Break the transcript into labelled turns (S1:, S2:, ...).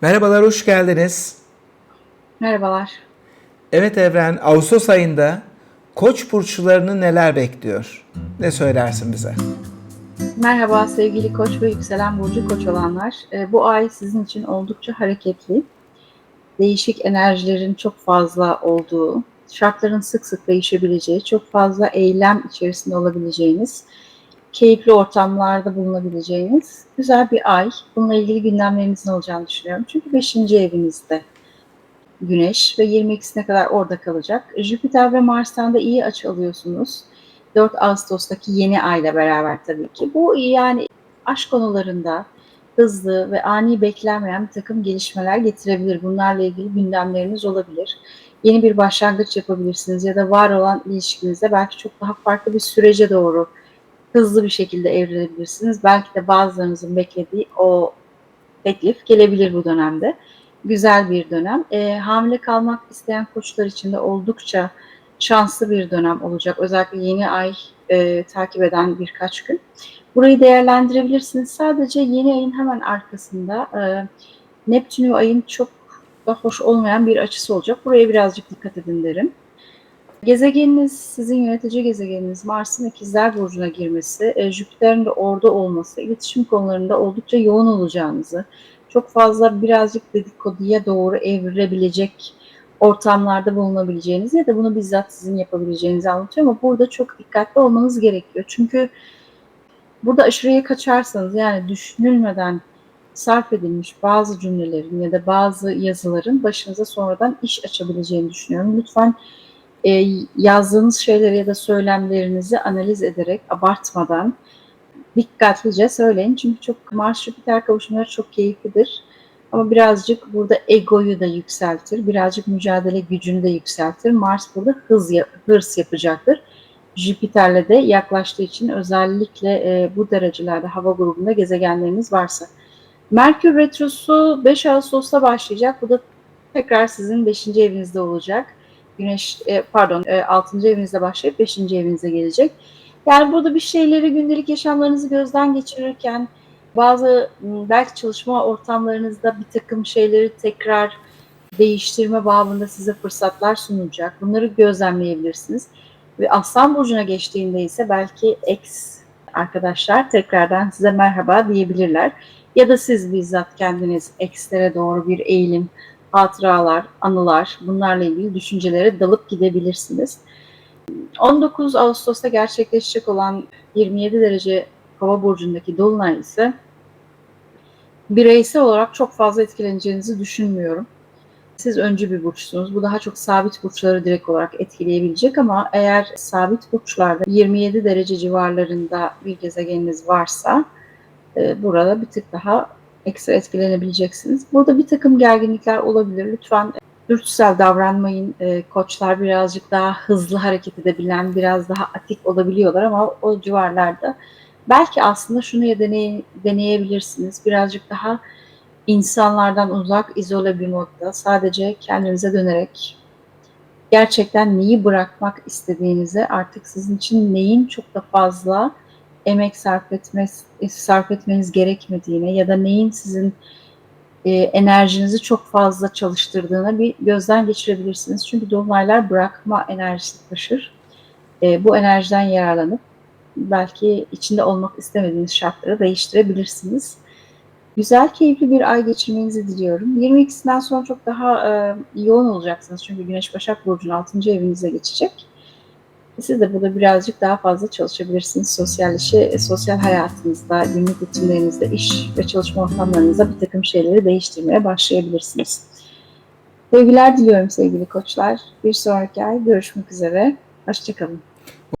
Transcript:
S1: Merhabalar, hoş geldiniz.
S2: Merhabalar.
S1: Evet Evren, Ağustos ayında Koç burçlarını neler bekliyor? Ne söylersin bize?
S2: Merhaba sevgili Koç ve yükselen burcu Koç olanlar. Ee, Bu ay sizin için oldukça hareketli. Değişik enerjilerin çok fazla olduğu, şartların sık sık değişebileceği, çok fazla eylem içerisinde olabileceğiniz, keyifli ortamlarda bulunabileceğiniz güzel bir ay. Bununla ilgili gündemlerinizin olacağını düşünüyorum. Çünkü 5. evinizde Güneş ve 22'sine kadar orada kalacak. Jüpiter ve Mars'tan da iyi açı alıyorsunuz. 4 Ağustos'taki yeni ayla beraber tabii ki. Bu yani aşk konularında hızlı ve ani beklenmeyen bir takım gelişmeler getirebilir. Bunlarla ilgili gündemleriniz olabilir. Yeni bir başlangıç yapabilirsiniz ya da var olan ilişkinizde belki çok daha farklı bir sürece doğru hızlı bir şekilde evrilebilirsiniz. Belki de bazılarınızın beklediği o teklif gelebilir bu dönemde. Güzel bir dönem. E, hamile kalmak isteyen koçlar için de oldukça şanslı bir dönem olacak. Özellikle yeni ay e, takip eden birkaç gün. Burayı değerlendirebilirsiniz. Sadece yeni ayın hemen arkasında e, Neptün ve ayın çok da hoş olmayan bir açısı olacak. Buraya birazcık dikkat edin derim. Gezegeniniz, sizin yönetici gezegeniniz Mars'ın ikizler burcuna girmesi, e, Jüpiter'in de orada olması, iletişim konularında oldukça yoğun olacağınızı, çok fazla birazcık dedikoduya doğru evrilebilecek ortamlarda bulunabileceğiniz ya da bunu bizzat sizin yapabileceğinizi anlatıyor ama burada çok dikkatli olmanız gerekiyor. Çünkü burada aşırıya kaçarsanız yani düşünülmeden sarf edilmiş bazı cümlelerin ya da bazı yazıların başınıza sonradan iş açabileceğini düşünüyorum. Lütfen e, yazdığınız şeyleri ya da söylemlerinizi analiz ederek abartmadan dikkatlice söyleyin. Çünkü çok Mars Jüpiter kavuşumları çok keyiflidir. Ama birazcık burada egoyu da yükseltir. Birazcık mücadele gücünü de yükseltir. Mars burada hız hırs yapacaktır. Jüpiter'le de yaklaştığı için özellikle e, bu derecelerde hava grubunda gezegenleriniz varsa. Merkür Retrosu 5 Ağustos'ta başlayacak. Bu da tekrar sizin 5. evinizde olacak. Güneş, e, pardon e, 6. evinizde başlayıp 5. evinize gelecek. Yani burada bir şeyleri gündelik yaşamlarınızı gözden geçirirken bazı belki çalışma ortamlarınızda bir takım şeyleri tekrar değiştirme babında size fırsatlar sunacak. Bunları gözlemleyebilirsiniz. Ve Aslan Burcu'na geçtiğinde ise belki ex arkadaşlar tekrardan size merhaba diyebilirler. Ya da siz bizzat kendiniz ekslere doğru bir eğilim, hatıralar, anılar bunlarla ilgili düşüncelere dalıp gidebilirsiniz. 19 Ağustos'ta gerçekleşecek olan 27 derece hava burcundaki dolunay ise bireysel olarak çok fazla etkileneceğinizi düşünmüyorum. Siz öncü bir burçsunuz. Bu daha çok sabit burçları direkt olarak etkileyebilecek ama eğer sabit burçlarda 27 derece civarlarında bir gezegeniniz varsa e, burada bir tık daha ekstra etkilenebileceksiniz. Burada bir takım gerginlikler olabilir. Lütfen dürtüsel davranmayın. E, koçlar birazcık daha hızlı hareket edebilen, biraz daha atik olabiliyorlar ama o civarlarda belki aslında şunu ya deney, deneyebilirsiniz. Birazcık daha insanlardan uzak, izole bir modda sadece kendinize dönerek gerçekten neyi bırakmak istediğinizi artık sizin için neyin çok da fazla emek sarf, etmez, sarf etmeniz gerekmediğine ya da neyin sizin e, enerjinizi çok fazla çalıştırdığını bir gözden geçirebilirsiniz. Çünkü dolunaylar bırakma enerjisi taşır. E, bu enerjiden yararlanıp belki içinde olmak istemediğiniz şartları değiştirebilirsiniz. Güzel, keyifli bir ay geçirmenizi diliyorum. 22'sinden sonra çok daha e, yoğun olacaksınız. Çünkü Güneş Başak Burcu'nun 6. evinize geçecek. Siz de burada birazcık daha fazla çalışabilirsiniz. Sosyal işi, sosyal hayatınızda, günlük rutinlerinizde, iş ve çalışma ortamlarınızda bir takım şeyleri değiştirmeye başlayabilirsiniz. Sevgiler diliyorum sevgili koçlar. Bir sonraki ay görüşmek üzere. Hoşçakalın.